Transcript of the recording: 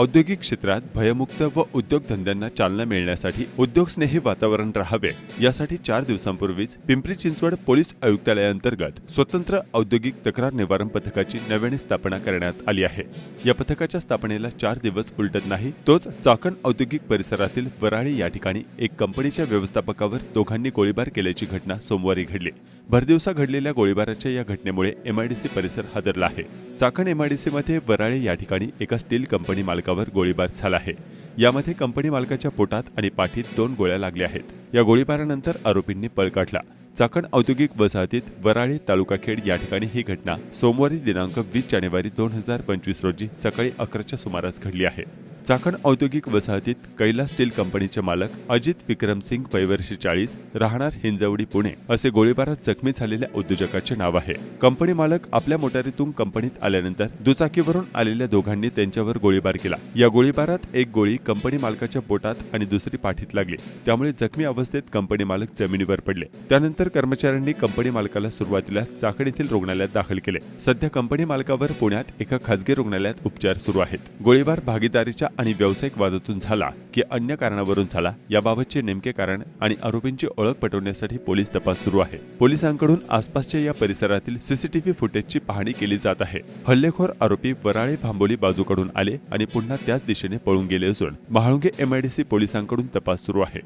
औद्योगिक क्षेत्रात भयमुक्त व उद्योगधंद्यांना चालना मिळण्यासाठी उद्योगस्नेही वातावरण राहावे यासाठी चार दिवसांपूर्वीच पिंपरी चिंचवड पोलीस आयुक्तालयाअंतर्गत स्वतंत्र औद्योगिक तक्रार निवारण पथकाची नव्याने स्थापना करण्यात आली आहे. या पथकाच्या स्थापनेला चार दिवस उलटत नाही तोच चाकण औद्योगिक परिसरातील वराळी या ठिकाणी एक कंपनीच्या व्यवस्थापकावर दोघांनी गोळीबार केल्याची घटना सोमवारी घडली. भरदिवसा घडलेल्या गोळीबाराच्या या घटनेमुळे एमआयडीसी परिसर हादरला आहे. चाकण एमआयडीसीमध्ये वराळे या ठिकाणी एका स्टील कंपनी मालकावर गोळीबार झाला आहे. यामध्ये कंपनी मालकाच्या पोटात आणि पाठीत दोन गोळ्या लागल्या आहेत. या गोळीबारानंतर आरोपींनी पळ काढला. चाकण औद्योगिक वसाहतीत वराळे तालुकाखेड या ठिकाणी ही घटना सोमवारी दिनांक वीस जानेवारी दोन हजार पंचवीस रोजी सकाळी अकराच्या सुमारास घडली आहे. चाकण औद्योगिक वसाहतीत कैलास स्टील कंपनीचे मालक अजित विक्रमसिंग वयवर्षी चाळीस राहणार हिंजवडी पुणे असे गोळीबारात जखमी झालेल्या उद्योजकाचे नाव आहे. कंपनी मालक आपल्या मोटारीतून कंपनीत आल्यानंतर दुचाकीवरून आलेल्या दोघांनी त्यांच्यावर गोळीबार केला. या गोळीबारात एक गोळी कंपनी मालकाच्या पोटात आणि दुसरी पाठीत लागली. त्यामुळे जखमी अवस्थेत कंपनी मालक जमिनीवर पडले. त्यानंतर कर्मचाऱ्यांनी कंपनी मालकाला सुरुवातीला चाकण येथील रुग्णालयात दाखल केले. सध्या कंपनी मालकावर पुण्यात एका खासगी रुग्णालयात उपचार सुरू आहेत. गोळीबार भागीदारीच्या आणि व्यावसायिक वादातून झाला की अन्य कारणावरून झाला याबाबतचे नेमके कारण आणि आरोपींची ओळख पटवण्यासाठी पोलीस तपास सुरू आहे. पोलिसांकडून आसपासच्या या परिसरातील सीसीटीव्ही फुटेजची पाहणी केली जात आहे. हल्लेखोर आरोपी वराळे भांबोली बाजूकडून आले आणि पुन्हा त्याच दिशेने पळून गेले असून महाळुंगे एमआयडीसी पोलिसांकडून तपास सुरू आहे.